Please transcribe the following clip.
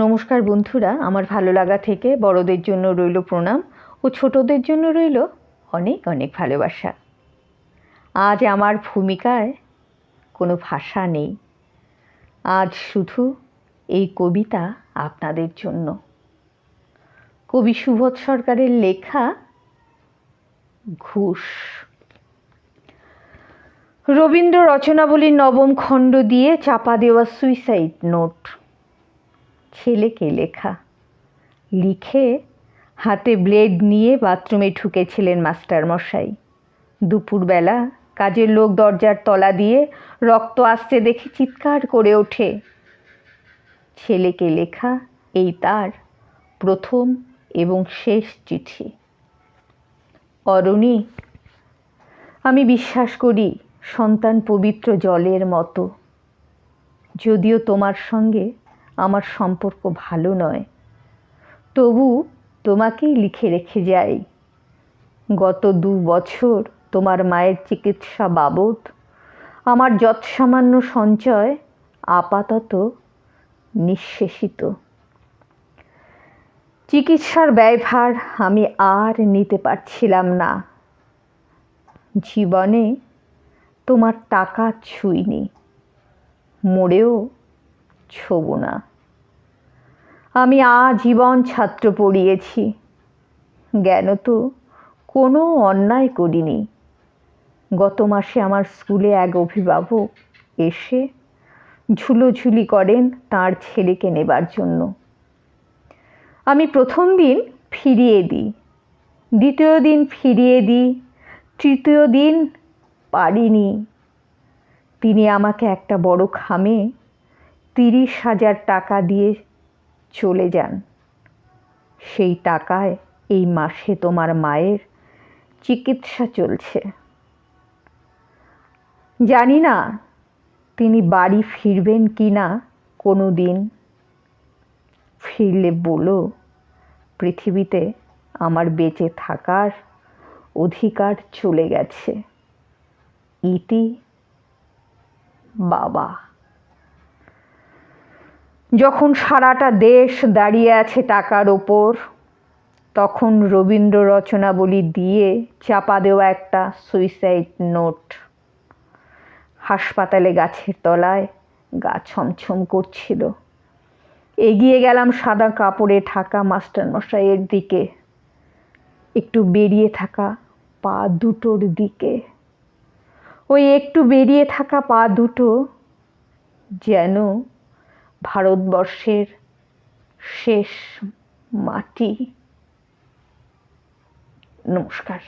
নমস্কার বন্ধুরা, আমার ভালো লাগা থেকে বড়দের জন্য রইল প্রণাম ও ছোটদের জন্য রইল অনেক অনেক ভালোবাসা। আজ আমার ভূমিকায় কোনো ভাষা নেই। আজ শুধু এই কবিতা আপনাদের জন্য। কবি সুবোধ সরকারের লেখা ঘুষ। রবীন্দ্র রচনাবলীর নবম খণ্ড দিয়ে চাপা দেওয়া সুইসাইড নোট ছেলেকে লেখা। লিখে হাতে ব্লেড নিয়ে বাথরুমে ঢুকেছিলেন মাস্টারমশাই। দুপুরবেলা কাজের লোক দরজার তলা দিয়ে রক্ত আসতে দেখে চিৎকার করে ওঠে। ছেলেকে লেখা এই তার প্রথম এবং শেষ চিঠি। অরণি, আমি বিশ্বাস করি সন্তান পবিত্র জলের মতো। যদিও তোমার সঙ্গে আমার সম্পর্ক ভালো নয়। তবু তোমাকেই লিখে রেখে যাই। গত দু বছর তোমার মায়ের চিকিৎসা বাবদ আমার যৎসামান্য সঞ্চয় আপাতত নিঃশেষিত। চিকিৎসার ব্যয়ভার আমি আর নিতে পারছিলাম না। জীবনে তোমার টাকা ছুঁইনি মোড়েও ছোব না। আমি আজীবন ছাত্র পড়িয়েছি। জ্ঞান তো কোনো অন্যায় করিনি। গত মাসে আমার স্কুলে এক অভিভাবক এসে ঝুলোঝুলি করেন তার ছেলেকে নেবার জন্য। আমি প্রথম দিন ফিরিয়ে দিই, দ্বিতীয় দিন ফিরিয়ে দিই, তৃতীয় দিন পারিনি। তিনি আমাকে একটা বড় খামে তিরিশ হাজার টাকা দিয়ে চলে যান। সেই টাকায় এই মাসে তোমার মায়ের চিকিৎসা চলছে। জানি না তিনি বাড়ি ফিরবেন কি না কোনো দিন ফিরলে বলো, পৃথিবীতে আমার বেঁচে থাকার অধিকার চলে গেছে। ইতি বাবা। যখন সারাটা দেশ দাঁড়িয়ে আছে টাকার ওপর, তখন রবীন্দ্র রচনাবলী দিয়ে চাপা দেওয়া একটা সুইসাইড নোট হাসপাতালে গাছের তলায় গা ছমছম করছিল। এগিয়ে গেলাম সাদা কাপড়ে ঢাকা মাস্টারমশাইয়ের দিকে। একটু বেরিয়ে থাকা পা দুটোর দিকে। ওই একটু বেরিয়ে থাকা পা দুটো যেন ভারতবর্ষের শেষ মাটি। নমস্কার।